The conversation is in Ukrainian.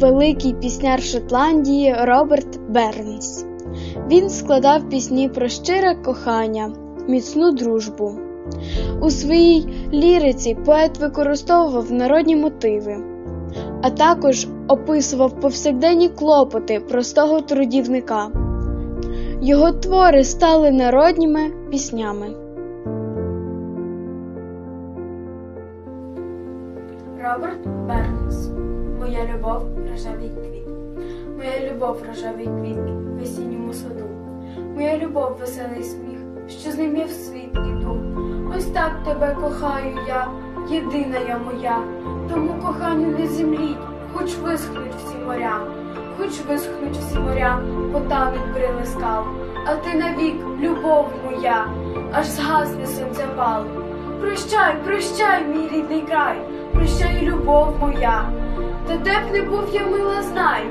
великий пісняр Шотландії Роберт Бернс. Він складав пісні про щире кохання, міцну дружбу. У своїй ліриці поет використовував народні мотиви, а також описував повсякденні клопоти простого трудівника. Його твори стали народніми піснями. Роберт Бернс. Моя любов рожевий квіт. Моя любов рожевий квіт в весінньому саду. Моя любов веселий сміх, що з ним я в світ іду. Ось так тебе кохаю я, єдина я моя. Тому коханню не землі, хоч висхнуть всі моря, хоч висхнуть всі моря, потануть брили скал. А ти навік, любов моя, аж згасне сонцепал. Прощай, прощай, мій рідний край, прощай, любов моя. Та де б не був я мила, знай,